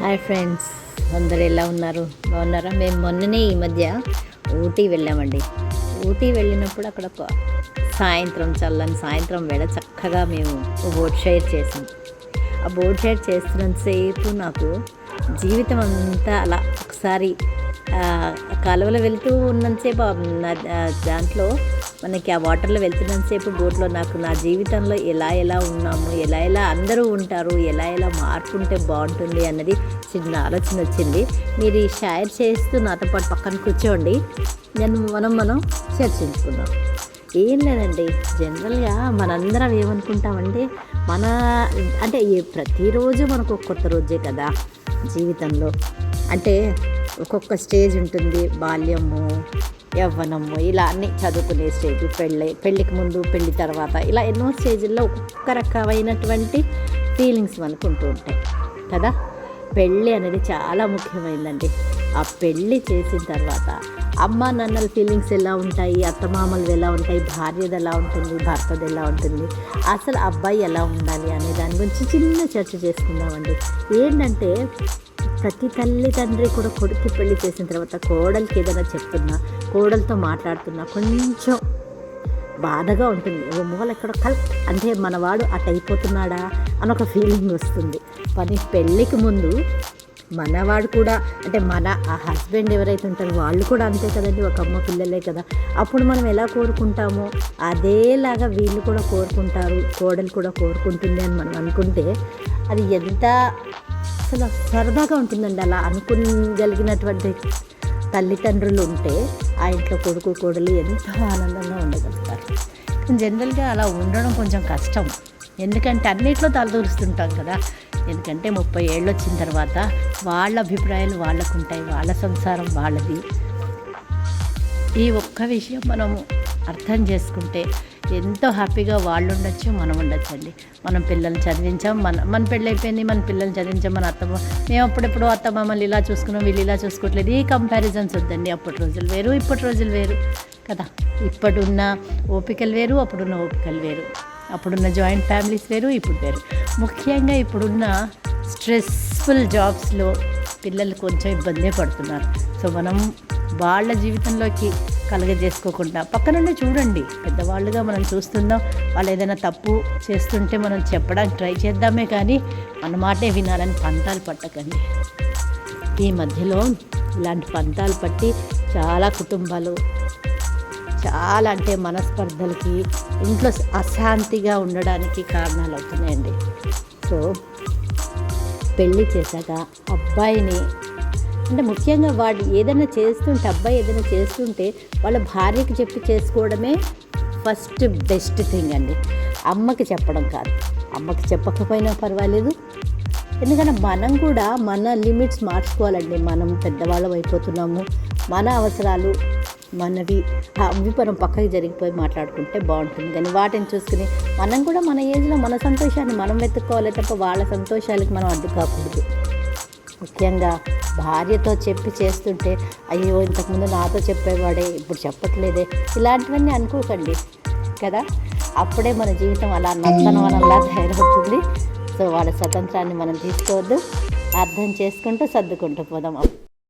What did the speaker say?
Hi friends అందరు ఎలా ఉన్నారు? బాగున్నారా? మేము మొన్ననే ఈ మధ్య ఊటీ వెళ్ళామండి. ఊటీ వెళ్ళినప్పుడు అక్కడ ఒక సాయంత్రం చల్లని సాయంత్రం వేళ చక్కగా మేము బోట్ షేర్ చేసాం. ఆ బోట్ షేర్ చేస్తున్నంతసేపు నాకు జీవితం అంతా అలా ఒకసారి కాలువలో వెళ్తూ ఉన్నంతసేపు దాంట్లో మనకి ఆ వాటర్లో వెళ్తున్నంతసేపు బోట్లో నాకు నా జీవితంలో ఎలా ఎలా ఉన్నాము ఎలా ఎలా అందరూ ఉంటారు ఎలా ఎలా మార్పు ఉంటే బాగుంటుంది అన్నది చిన్న ఆలోచన వచ్చింది. మీరు ఈ షేర్ చేస్తూ నాతో పాటు పక్కన కూర్చోండి. నేను మనం మనం చర్చించుకుందాం ఏం లేదండి జనరల్గా మనందరం ఏమనుకుంటామంటే మన అంటే ప్రతిరోజు మనకు ఒక కొత్త రోజే కదా జీవితంలో. అంటే ఒక్కొక్క స్టేజ్ ఉంటుంది. బాల్యము యవ్వనము ఇలా అన్ని చదువుకునే స్టేజ్ పెళ్ళి పెళ్ళికి ముందు పెళ్ళి తర్వాత ఇలా ఎన్నో స్టేజ్ల్లో ఒక్కొక్క రకమైనటువంటి ఫీలింగ్స్ మనకు ఉంటూ ఉంటాయి. కదా? పెళ్ళి అనేది చాలా ముఖ్యమైనదండి ఆ పెళ్ళి చేసిన తర్వాత అమ్మ నాన్నల ఫీలింగ్స్ ఎలా ఉంటాయి? అత్తమామలు ఎలా ఉంటాయి? భార్యది ఎలా ఉంటుంది? భర్తది ఎలా ఉంటుంది? అసలు అబ్బాయి ఎలా ఉండాలి? అనే దాని గురించి చిన్న చర్చ చేసుకుందామండి. ఏంటంటే ప్రతి తల్లి తండ్రి కూడా కొడుకు పెళ్ళి చేసిన తర్వాత కోడలికి ఏదైనా చెప్తున్నా కోడలతో మాట్లాడుతున్నా కొంచెం బాధగా ఉంటుంది. ఓ మూల ఎక్కడ కల్ అంటే మనవాడు అటు అయిపోతున్నాడా అని ఒక ఫీలింగ్ వస్తుంది. కానీ పెళ్ళికి ముందు మనవాడు కూడా అంటే మన ఆ హస్బెండ్ ఎవరైతే ఉంటారో వాళ్ళు కూడా అంతే కదండి ఒక అమ్మ పిల్లలే కదా. అప్పుడు మనం ఎలా కోరుకుంటామో అదేలాగా వీళ్ళు కూడా కోరుకుంటారు కోడలు కూడా కోరుకుంటుంది అని మనం అనుకుంటే అది ఎంత అసలు సరదాగా ఉంటుందండి అలా అనుకోగలిగినటువంటి తల్లిదండ్రులు ఉంటే ఆ ఇంట్లో కొడుకు కోడలు ఎంతో ఆనందంగా ఉండగలుగుతారు. జనరల్గా అలా ఉండడం కొంచెం కష్టం. ఎందుకంటే అన్నిట్లో తలదూరుస్తుంటాం కదా. ఎందుకంటే ముప్పై ఏళ్ళు వచ్చిన తర్వాత వాళ్ళ అభిప్రాయాలు వాళ్ళకు ఉంటాయి వాళ్ళ సంసారం వాళ్ళది. ఈ ఒక్క విషయం మనము అర్థం చేసుకుంటే ఎంతో హ్యాపీగా వాళ్ళు ఉండొచ్చు మనం ఉండొచ్చండి మనం పిల్లల్ని చదివించాం మన మన పెళ్ళైపోయింది మన పిల్లల్ని చదివించాం మన అత్తమ్మ మేము అప్పుడెప్పుడు అత్త మమ్మల్ని ఇలా చూసుకున్నాం వీళ్ళు ఇలా చూసుకోవట్లేదు. ఈ కంపారిజన్స్ వద్దండి. అప్పటి రోజులు వేరు ఇప్పటి రోజులు వేరు. కదా? ఇప్పుడున్న ఓపికలు వేరు అప్పుడున్న ఓపికలు వేరు. అప్పుడున్న జాయింట్ ఫ్యామిలీస్ వేరు ఇప్పుడు వేరు. ముఖ్యంగా ఇప్పుడున్న స్ట్రెస్ఫుల్ జాబ్స్లో పిల్లలు కొంచెం ఇబ్బందే పడుతున్నారు. సో మనం వాళ్ళ జీవితంలోకి కలగజేసుకోకుండా. పక్కనుండి చూడండి పెద్దవాళ్ళుగా మనం చూస్తున్నాం వాళ్ళు ఏదైనా తప్పు చేస్తుంటే మనం చెప్పడానికి ట్రై చేద్దామే కానీ మన మాటే వినాలని పంతాలు పట్టకండి. ఈ మధ్యలో ఇలాంటి పంతాలు పట్టి చాలా కుటుంబాలు చాలా అంటే మనస్పర్ధలకి ఇంట్లో అశాంతిగా ఉండడానికి కారణాలు అవుతున్నాయండి. సో పెళ్ళి చేశాక అబ్బాయిని అంటే ముఖ్యంగా వాడు ఏదైనా చేస్తుంటే అబ్బాయి ఏదైనా చేస్తుంటే వాళ్ళ భార్యకి చెప్పి చేసుకోవడమే ఫస్ట్ బెస్ట్ థింగ్ అండి. అమ్మకి చెప్పడం కాదు. అమ్మకి చెప్పకపోయినా పర్వాలేదు. ఎందుకంటే మనం కూడా మన లిమిట్స్ మార్చుకోవాలండి. మనం పెద్దవాళ్ళం అయిపోతున్నాము. మన అవసరాలు మనవి అవి మనం పక్కకి జరిగిపోయి మాట్లాడుకుంటే బాగుంటుంది. కానీ వాటిని చూసుకుని మనం కూడా మన ఏజ్లో మన సంతోషాన్ని మనం వెతుక్కోవాలి తప్ప వాళ్ళ సంతోషాలకి మనం అడ్డు కాకూడదు ముఖ్యంగా భార్యతో చెప్పి చేస్తుంటే అయ్యో ఇంతకుముందు నాతో చెప్పేవాడే ఇప్పుడు చెప్పట్లేదే. ఇలాంటివన్నీ అనుకోకండి కదా? అప్పుడే మన జీవితం అలా నందనవనంలా తయారవుతుంది. సో వాళ్ళ స్వతంత్రాన్ని మనం తీసుకోవద్దు. అర్థం చేసుకుంటూ సర్దుకుంటూ పోదాం.